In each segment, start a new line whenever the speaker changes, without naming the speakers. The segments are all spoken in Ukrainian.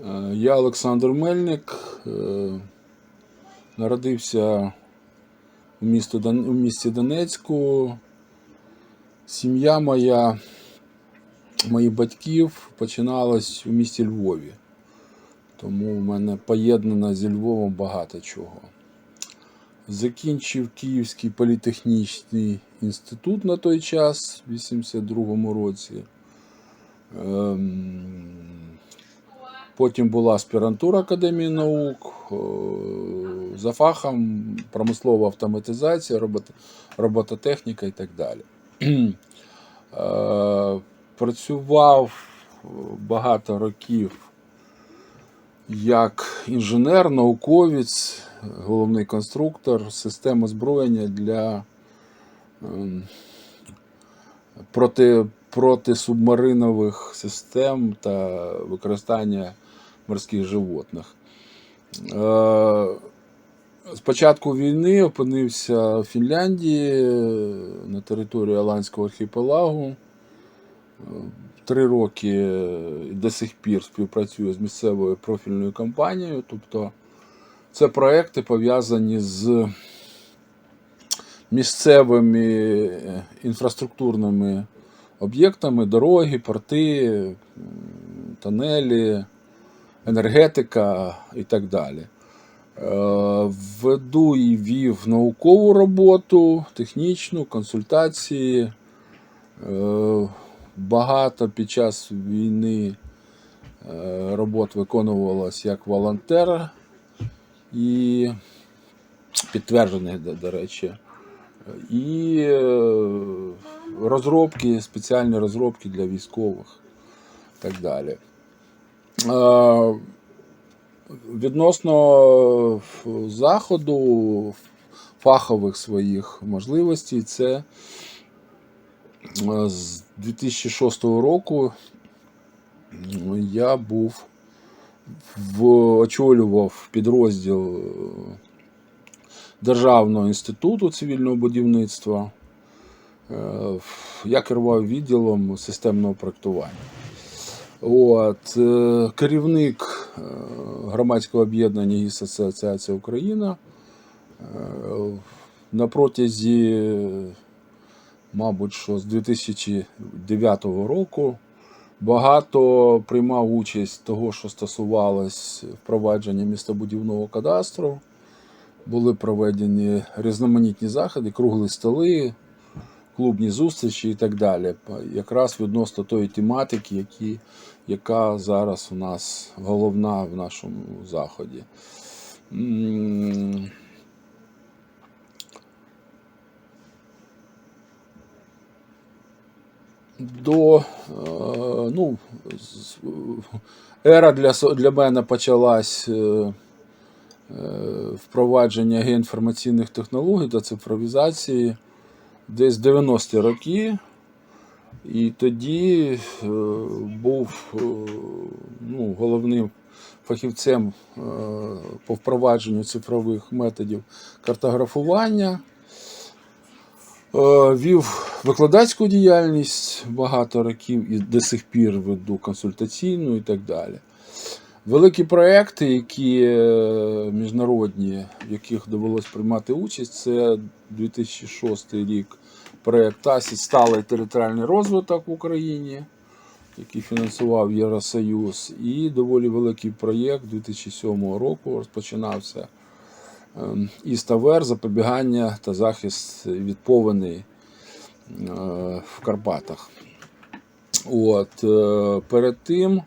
Е, Я Олександр Мельник. е, Народився у, місто, Дон- у місті Донецьку. Сім'я моя, моїх батьків починалась у місті Львові. Тому в мене поєднано зі Львовом багато чого. Закінчив Київський політехнічний інститут на той час, в 82-му році. Ем, Потім була аспірантура Академії наук е, за фахом промислова автоматизація, робототехніка і так далі. Е, Працював багато років як інженер, науковець, головний конструктор систем озброєння для ем, проти, протисубмаринових систем та використання морських животних. Е, З початку війни опинився в Фінляндії на території Аланського архіпелагу. Е, Три роки до сих пір співпрацюю з місцевою профільною компанією. Тобто це проекти пов'язані з місцевими е, інфраструктурними об'єктами, дороги, порти, м, тунелі, енергетика і так далі. Е, Веду і вів наукову роботу, технічну, консультації. Е, Багато під час війни е, робот виконувалось як волонтер і підтверджених, до- до речі. І е, розробки, спеціальні розробки для військових і так далі. Е, Відносно е, заходу фахових своїх можливостей, це з 2006 року я був в, очолював підрозділ Державного інституту цивільного будівництва. Е, Я керував відділом системного проектування. От, е, керівник е, громадського об'єднання ГІС Асоціація Україна на протязі, мабуть, що з 2009 року багато приймав участь того, що стосувалось впровадження містобудівного кадастру. Були проведені різноманітні заходи, круглі столи, клубні зустрічі і так далі. Якраз відносно тої тематики, які, яка зараз у нас головна в нашому заході. До е, ну, з- ера для, для мене почалась е, е, впровадження геоінформаційних технологій та цифровізації десь 90-ті роки. І тоді е, був е, ну, головним фахівцем е, по впровадженню цифрових методів картографування. Е, Вів викладацьку діяльність багато років і до сих пір веду консультаційну і так далі. Великі проекти, які е, міжнародні, в яких довелось приймати участь, це 2006 рік проект АСІ Сталий територіальний розвиток в Україні, який фінансував Євросоюз, і доволі великий проєкт 2007 року розпочинався ем, Іставер запобігання та захист від повеней е, в Карпатах. От, е, перед тим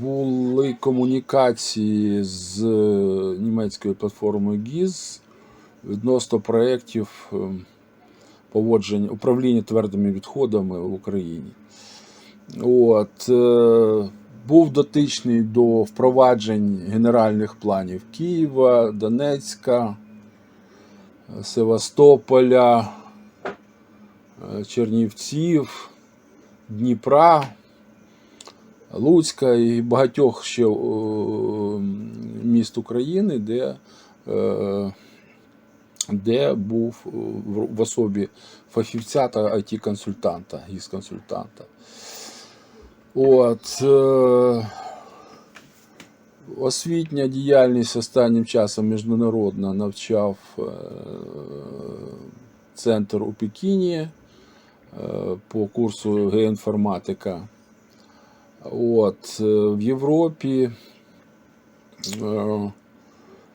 були комунікації з німецькою платформою GIZ відносно проєктів ем, поводження управління твердими відходами в Україні. От, е, був дотичний до впроваджень генеральних планів Києва, Донецька, е, Севастополя, е, Чернівців, Дніпра, Луцька і багатьох ще е, міст України, де, е, де був е, в- особі фахівця та IT-консультанта, гіс-консультанта. От, е, Освітня діяльність останнім часом міжнародна навчав центр у Пекіні по курсу геоінформатика. От, е, в Європі е,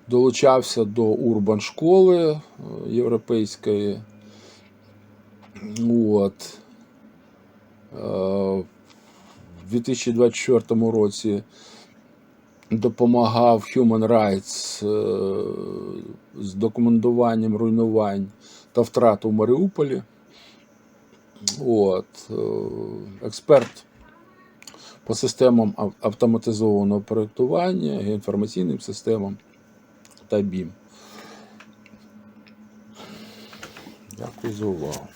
долучався до урбан школи е, європейської. От. Е, В 2024 році допомагав Human Rights з документуванням руйнувань та втрат у Маріуполі. От. Експерт по системам автоматизованого проєктування, інформаційним системам та BIM. Дякую за увагу.